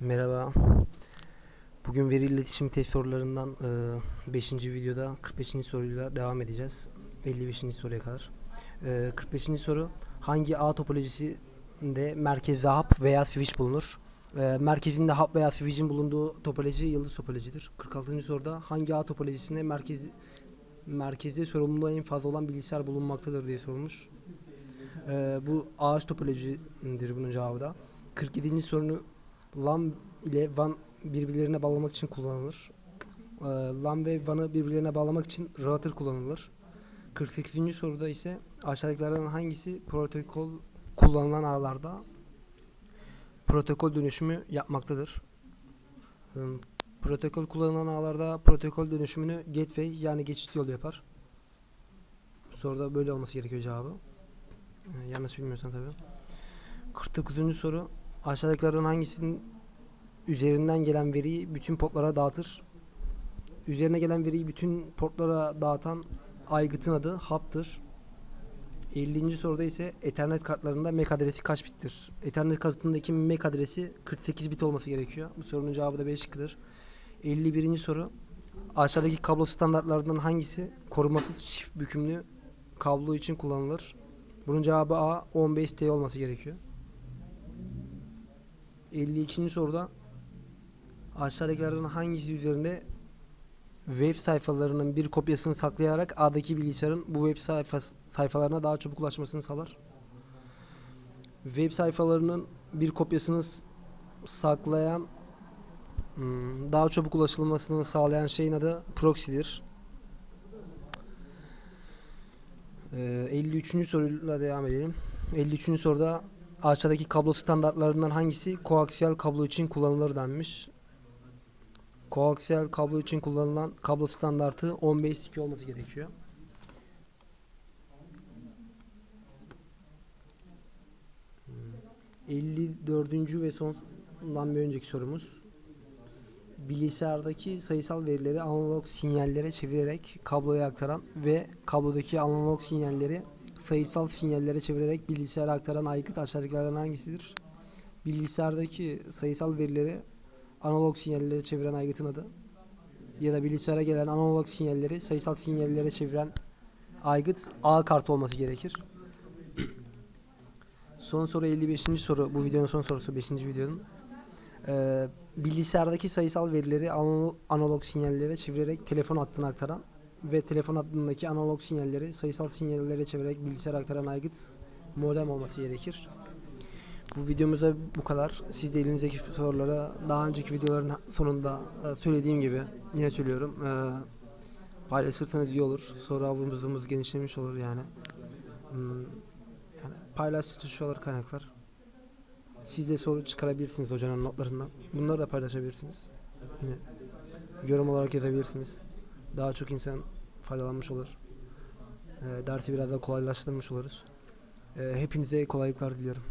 Merhaba. Bugün veri iletişim test sorularından 5. videoda 45. soruyla devam edeceğiz. 55. soruya kadar. E, 45. soru hangi ağ topolojisinde merkezde hap veya switch bulunur? E, merkezinde hap veya switch'in bulunduğu topoloji yıldız topolojidir. 46. soruda hangi ağ topolojisinde merkez merkezde sorumluluğu en fazla olan bilgisayar bulunmaktadır diye sorulmuş. E, bu ağaç topolojidir bunun cevabı da. 47. sorunu LAN ile WAN birbirlerine bağlamak için kullanılır. Ee, LAN ve WAN'ı birbirlerine bağlamak için router kullanılır. 48. soruda ise aşağıdakilerden hangisi protokol kullanılan ağlarda protokol dönüşümü yapmaktadır? Ee, Protokol kullanılan ağlarda protokol dönüşümünü gateway yani geçit yolu yapar. Soruda böyle olması gerekiyor cevabı. Ee, yanlış bilmiyorsan tabii. 49. soru aşağıdakilerden hangisinin üzerinden gelen veriyi bütün portlara dağıtır? Üzerine gelen veriyi bütün portlara dağıtan aygıtın adı hap'tır. 50. soruda ise Ethernet kartlarında MAC adresi kaç bittir? Ethernet kartındaki MAC adresi 48 bit olması gerekiyor. Bu sorunun cevabı da B şıkkıdır. 51. soru Aşağıdaki kablo standartlarından hangisi korumasız çift bükümlü kablo için kullanılır? Bunun cevabı A 15T olması gerekiyor. 52. soruda aşağıdakilerden hangisi üzerinde web sayfalarının bir kopyasını saklayarak A'daki bilgisayarın bu web sayfa sayfalarına daha çabuk ulaşmasını sağlar? Web sayfalarının bir kopyasını saklayan hmm, daha çabuk ulaşılmasını sağlayan şeyin adı proxy'dir. Ee, 53. soruyla devam edelim. 53. soruda aşağıdaki kablo standartlarından hangisi koaksiyel kablo için kullanılır denmiş. Koaksiyel kablo için kullanılan kablo standartı 15.2 olması gerekiyor. Hmm. 54. ve sondan bir önceki sorumuz. Bilgisayardaki sayısal verileri analog sinyallere çevirerek kabloya aktaran ve kablodaki analog sinyalleri sayısal sinyallere çevirerek bilgisayara aktaran aygıt aşağıdakilerden hangisidir? Bilgisayardaki sayısal verileri analog sinyallere çeviren aygıtın adı ya da bilgisayara gelen analog sinyalleri sayısal sinyallere çeviren aygıt A kartı olması gerekir. son soru 55. soru. Bu videonun son sorusu 5. videonun. Ee, bilgisayardaki sayısal verileri analo- analog sinyallere çevirerek telefon hattına aktaran ve telefon hattındaki analog sinyalleri sayısal sinyallere çevirerek bilgisayara aktaran aygıt modem olması gerekir. Bu videomuzda bu kadar. Siz de elinizdeki sorulara daha önceki videoların sonunda e, söylediğim gibi yine söylüyorum. E, paylaşırsanız iyi olur. Soru havuzumuz genişlemiş olur yani. Hmm, yani paylaştıkça olur kaynaklar. Siz de soru çıkarabilirsiniz hocanın notlarından. Bunları da paylaşabilirsiniz. Yine yorum olarak yazabilirsiniz. Daha çok insan faydalanmış olur. E, dersi biraz daha kolaylaştırmış oluruz. E, hepinize kolaylıklar diliyorum.